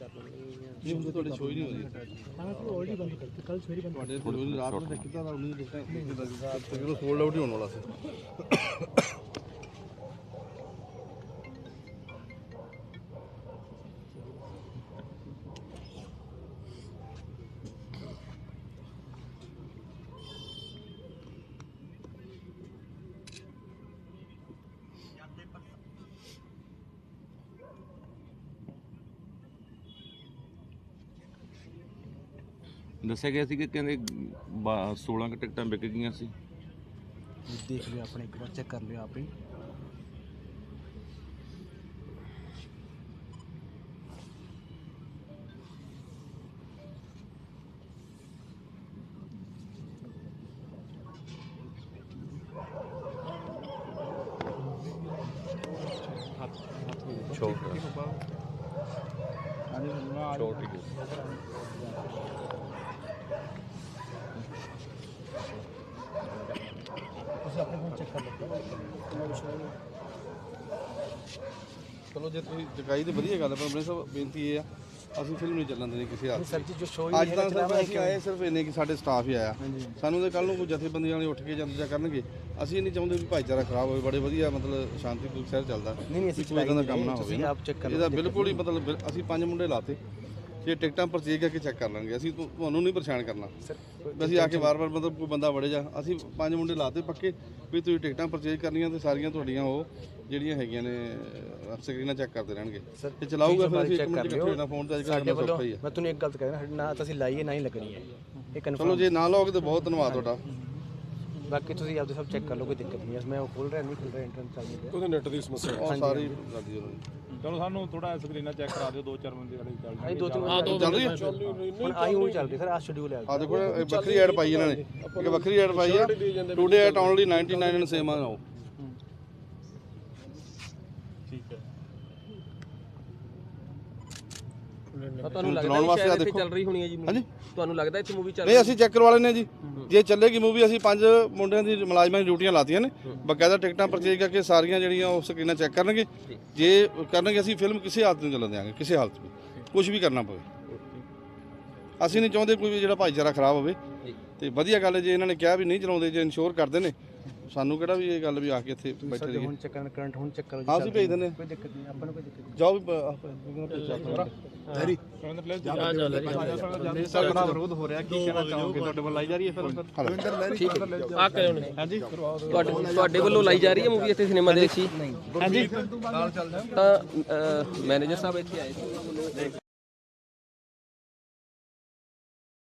ਨਹੀਂ ਹੁਣ ਤੁਹਾਡੀ ਸ਼ੋਅ ਹੀ ਨਹੀਂ ਹੋ ਰਹੀ। ਹਾਂ ਫਿਰ ਆਲਰੇਡੀ ਬੰਦ ਕਰਤੀ ਕੱਲ ਸਵੇਰੇ ਬੰਦ ਤੁਹਾਡੇ ਥੋੜੀ ਰਾਤ ਨੂੰ ਦੇਖੀ ਤਾਂ ਉਹਨੂੰ ਦੇਖਿਆ ਤਕਰੀਬਨ ਸੋਲਡ ਆਊਟ ਹੀ ਹੋਣ ਵਾਲਾ ਸੀ। ਦੱਸਿਆ ਗਿਆ ਸੀ ਕਿ ਕਹਿੰਦੇ ਬਾ- 16 ਕੁ ਟਿਕਟਾਂ ਵਿਕ ਗਈਆਂ ਸੀ। ਦੇਖ ਲਿਓ ਆਪਣੇ ਇੱਕ ਵਾਰ ਚੈੱਕ ਕਰ ਲਿਓ ਆਪੇ ਛੋਟ। ਛੋਟ ਤੁਸੀਂ ਆਪਣੇ ਫੋਨ ਚੈੱਕ ਕਰ ਲਓ। ਚਲੋ ਜੇ ਤੁਸੀਂ ਜਗਾਈ ਤੇ ਵਧੀਆ ਗੱਲ ਹੈ ਪਰ ਮੇਰੇ ਸਾਹਿਬ ਬੇਨਤੀ ਇਹ ਆ ਅਸੀਂ ਫਿਲਮ ਨਹੀਂ ਚੱਲਣ ਦੇਣੀ ਕਿਸੇ ਹਾਲ। ਸਰ ਜੀ ਜੋ ਸ਼ੋਅ ਅੱਜ ਤਾਂ ਸਿਰਫ ਅਸੀਂ ਆਏ ਸਿਰਫ ਇੰਨੇ ਕਿ ਸਾਡੇ ਸਟਾਫ ਹੀ ਆਇਆ। ਸਾਨੂੰ ਤੇ ਕੱਲ ਨੂੰ ਕੋਈ ਜਥੇਬੰਦੀਆਂ ਵਾਲੇ ਉੱਠ ਕੇ ਜਾਂਦੇ ਕਰਨਗੇ। ਅਸੀਂ ਨਹੀਂ ਚਾਹੁੰਦੇ ਵੀ ਭਾਈਚਾਰਾ ਖਰਾਬ ਹੋਵੇ ਬੜੇ ਵਧੀਆ ਮਤਲਬ ਸ਼ਾਂਤੀਪੂਰਨ ਸ਼ਹਿਰ ਚੱਲਦਾ। ਨਹੀਂ ਨਹੀਂ ਅਸੀਂ ਕੋਈ ਕੰਮ ਨਾ ਹੋਵੇ ਇਹਦਾ ਬਿਲਕੁਲ ਹੀ ਮਤਲਬ ਅਸੀਂ ਪੰਜ ਮੁੰਡੇ ਲਾਤੇ। ਜੇ ਟਿਕਟਾਂ ਪਰਚੇਜ ਕਰਕੇ ਚੈੱਕ ਕਰ ਲਾਂਗੇ ਅਸੀਂ ਤੁ- ਤੁਹਾਨੂੰ ਨਹੀਂ ਪਰੇਸ਼ਾਨ ਕਰਨਾ। ਅਸੀਂ ਆ ਕੇ ਵਾਰ-ਵਾਰ ਮਤਲਬ ਕੋਈ ਬੰਦਾ ਵੜੇ ਜਾ ਅਸੀਂ ਪੰਜ ਮੁੰਡੇ ਲਾਤੇ ਪੱਕੇ ਵੀ ਤੁਸੀਂ ਟਿਕਟਾਂ ਪਰਚੇਜ ਕਰਨੀਆਂ ਤੇ ਸਾਰੀਆਂ ਤੁਹਾਡੀਆਂ ਉਹ ਜਿਹੜੀਆਂ ਹੈਗੀਆਂ ਨੇ ਸਕਰੀਨਾਂ ਚੈੱਕ ਕਰਦੇ ਰਹਿਣਗੇ। ਤੇ ਚਲਾਊਗਾ ਫਿਰ ਅਸੀਂ ਇੱਕ ਮਿੰਟ ਹੋਣਾ ਫੋਨ ਤੇ ਅੱਜ ਕੱਲ੍ਹ ਸੌਖਾ ਹੀ ਮੈਂ ਤੁਹਾਨੂੰ ਇੱਕ ਗੱਲ ਤਾਂ ਕਹਿਣਾ ਨਾ ਤਾਂ ਅਸੀਂ ਲਾਈਏ ਨਾ ਹੀ ਲੱਗਣੀ ਹੈ। ਇਹ ਚਲੋ ਕਨਫਰਮ ਜੇ ਨਾ ਲਓਗੇ ਤਾਂ ਬਹੁਤ ਧੰਨਵਾਦ ਤੁਹਾਡਾ। ਬਾਕੀ ਤੁਸੀਂ ਆਪਦੇ ਸਭ ਚੈੱਕ ਕਰ ਲਓ ਕੋਈ ਦਿੱਕਤ ਨਹੀਂ ਹੈ। ਮੈਂ ਉਹ ਖੋਲ ਰਿਹਾ ਨਹੀਂ ਖੁੱਲ ਰਿਹਾ ਇੰਟਰਨੈਟ ਚੱਲ ਨਹੀਂ ਰਿਹਾ ਉਹਦੇ ਨੈਟ ਦੀ ਸਮੱਸਿਆ ਉਹ ਸਾਰੀ ਜੀ ਉਹਨਾਂ ਚਲੋ ਸਾਨੂੰ ਥੋੜਾ ਸਕਰੀਨਾਂ ਚੈੱਕ ਕਰਾ ਦਿਓ ਦੋ ਚਾਰ ਬੰਦੇ ਵਾਲੇ ਚੱਲ ਅਸੀਂ ਦੋ ਤਿੰਨ ਦੀ ਚੱਲ ਰਹੀ ਹੈ ਹੁਣ ਆਹੀ ਹੁਣ ਚੱਲ ਰਹੀ ਸਰ ਆ ਸ਼ਡਿਊਲ ਹੈ। ਆ ਦੇਖੋ ਇਹ ਵੱਖਰੀ ਐਡ ਪਾਈ ਇਹਨਾਂ ਨੇ। ਇੱਕ ਵੱਖਰੀ ਐਡ ਪਾਈ ਆ today at only 99 and same ਤੁਹਾਨੂੰ ਲੱਗਦਾ ਚਲਾਉਣ ਵੀ ਵਾਸਤੇ ਆ ਸ਼ਾਇਦ ਇੱਥੇ ਦੇਖੋ। ਚੱਲ ਰਹੀ ਹੋਣੀ ਹੈ ਜੀ movie? ਹਾਂਜੀ। ਤੁਹਾਨੂੰ ਲੱਗਦਾ ਇੱਥੇ ਮੂਵੀ ਚੱਲ ਨਹੀਂ ਅਸੀਂ ਚੈੱਕ ਕਰਵਾ ਲੈਨੇ ਜੀ। ਜੇ ਚੱਲੇਗੀ ਮੂਵੀ ਅਸੀਂ ਪੰਜ ਮੁੰਡਿਆਂ ਦੀ ਮੁਲਾਜ਼ਮਾਂ ਦੀ ਡਿਊਟੀਆਂ ਲਾਤੀਆਂ ਨੇ। ਬਕਾਇਦਾ ਟਿਕਟਾਂ ਪਰਚੇਜ ਕਰਕੇ ਸਾਰੀਆਂ ਜਿਹੜੀਆਂ ਉਹ ਸਕਰੀਨਾਂ ਚੈੱਕ ਕਰਨਗੇ। ਜੇ ਕਰਨਗੇ ਅਸੀਂ ਫਿਲਮ ਕਿਸੇ ਹਾਲਤ ਨੂੰ ਚੱਲਣ ਦਿਆਂਗੇ ਕਿਸੇ ਹਾਲਤ ਵਿੱਚ ਕੁਝ ਵੀ ਕਰਨਾ ਪਵੇ। ਅਸੀਂ ਨਹੀਂ ਚਾਹੁੰਦੇ ਕੋਈ ਵੀ ਜਿਹੜਾ ਭਾਈਚਾਰਾ ਖਰਾਬ ਹੋਵੇ। ਤੇ ਵਧੀਆ ਗੱਲ ਹੈ ਜੇ ਇਹਨਾਂ ਨੇ ਕਿਹਾ ਵੀ ਨਹੀਂ ਚਲਾਉਂਦੇ ਜੇ ਇਨਸ਼ੋਰ ਕਰਦੇ ਨੇ ਸਾਨੂੰ ਕਿਹੜਾ ਵੀ ਇਹ ਗੱਲ ਵੀ ਆ ਕੇ ਇੱਥੇ ਬੈਠੇ ਸਰ ਰਹੀਏ? ਹੁਣ ਚੈੱਕ ਕਰਨ ਕਰੰਟ ਹੁਣ ਚੈੱਕ ਕਰੋ ਜੀ ਹਾਂ ਅਸੀਂ ਭੇਜ ਦਿੰਦੇ ਹਾਂ। ਕੋਈ ਦਿੱਕਤ ਨਹੀਂ ਆਪਾਂ ਨੂੰ ਕੋਈ ਦਿੱਕਤ ਨਹੀਂ। ਜਾਓ ਵੀ ਪ- ਆਪ ਇਹਨਾਂ ਨੂੰ ਭੇਜੋ ਆਪਣਾ ਸਰ ਬੜਾ ਵਿਰੋਧ ਹੋ ਰਿਹਾ ਕੀ ਕਹਿਣਾ ਚਾਹੋਗੇ? ਤੁਹਾਡੇ ਵੱਲ ਲਾਈ ਜਾ ਰਹੀ ਹੈ ਫਿਲਮ ਆ ਕਰਿਓ ਨੇ ਹਾਂਜੀ। ਤੁਹਾਡੇ ਤੁਹਾਡੇ ਵੱਲੋਂ ਲਾਈ ਜਾ ਰਹੀ ਹੈ ਮੂਵੀ ਇੱਥੇ ਸਿਨੇਮਾ ਦੇ ਵਿੱਚ? ਹੀ ਹਾਂਜੀ। ਤਾਂ ਮੈਨੇਜਰ ਸਾਹਿਬ ਇੱਥੇ ਆਏ ਸੀ।